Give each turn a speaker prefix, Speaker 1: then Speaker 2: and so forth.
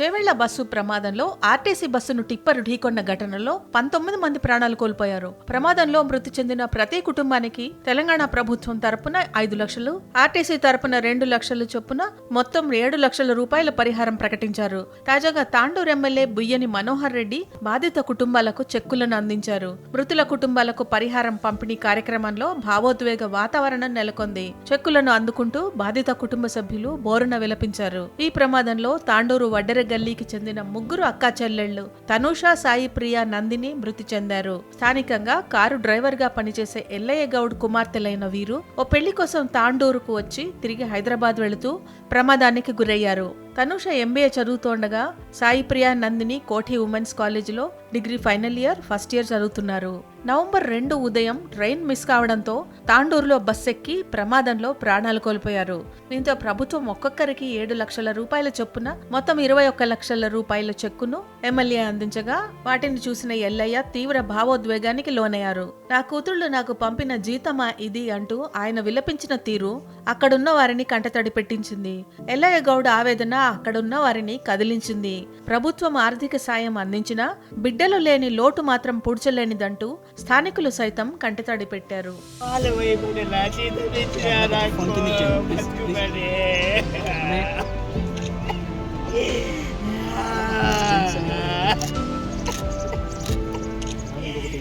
Speaker 1: Chevella bus ప్రమాదంలో RTC బస్సును tipper ఢీకొన్న ఘటనలో పంతొమ్మిది మంది ప్రాణాలు కోల్పోయారు. ప్రమాదంలో మృతి చెందిన ప్రతి కుటుంబానికి తెలంగాణ ప్రభుత్వం తరపున ఐదు లక్షలు ఆర్టీసీ తరపున రెండు లక్షలు చొప్పున మొత్తం ఏడు లక్షల రూపాయల పరిహారం ప్రకటించారు. తాజాగా తాండూరు ఎమ్మెల్యే బుయ్యని మనోహర్ రెడ్డి బాధిత కుటుంబాలకు చెక్కులను అందించారు. మృతుల కుటుంబాలకు పరిహారం పంపిణీ కార్యక్రమంలో భావోద్వేగ వాతావరణం నెలకొంది. చెక్కులను అందుకుంటూ బాధిత కుటుంబ సభ్యులు బోరున విలపించారు. ఈ ప్రమాదంలో తాండూరు వడ్డెర గల్లీకి చెందిన ముగ్గురు అక్కా చెల్లెళ్ళు తనూష సాయి ప్రియ నందిని మృతి చెందారు. స్థానికంగా కారు డ్రైవర్గా పనిచేసే ఎల్లయ్య గౌడ్ కుమార్తెలైన వీరు ఓ పెళ్ళి కోసం తాండూరుకు వచ్చి తిరిగి హైదరాబాద్ వెళుతూ ప్రమాదానికి గురయ్యారు. తనుష ఎంబీఏ చదువుతోండగా సాయి ప్రియ నందిని కోఠి ఉమెన్స్ కాలేజీలో degree final year first year చదువుతున్నారు. నవంబర్ రెండు ఉదయం ట్రైన్ మిస్ కావడంతో తాండూరులో బస్ ఎక్కి ప్రమాదంలో ప్రాణాలు కోల్పోయారు. దీంతో ప్రభుత్వం ఒక్కొక్కరికి ఏడు లక్షల రూపాయల చొప్పున మొత్తం ఇరవై ఒక్క లక్షల రూపాయల చెక్కును ఎమ్మెల్యే అందించగా వాటిని చూసిన ఎల్లయ్య తీవ్ర భావోద్వేగానికి లోనయ్యారు. నా కూతుళ్ళు నాకు పంపిన జీతమా ఇది? అంటూ ఆయన విలపించిన తీరు అక్కడున్న వారిని కంటతడి పెట్టించింది. ఎల్లయ్య గౌడ్ ఆవేదన అక్కడున్న వారిని కదిలించింది. ప్రభుత్వం ఆర్థిక సాయం అందించినా బిడ్డలు లేని లోటు మాత్రం పూడ్చలేనిదంటూ స్థానికులు సైతం కంటతడి పెట్టారు.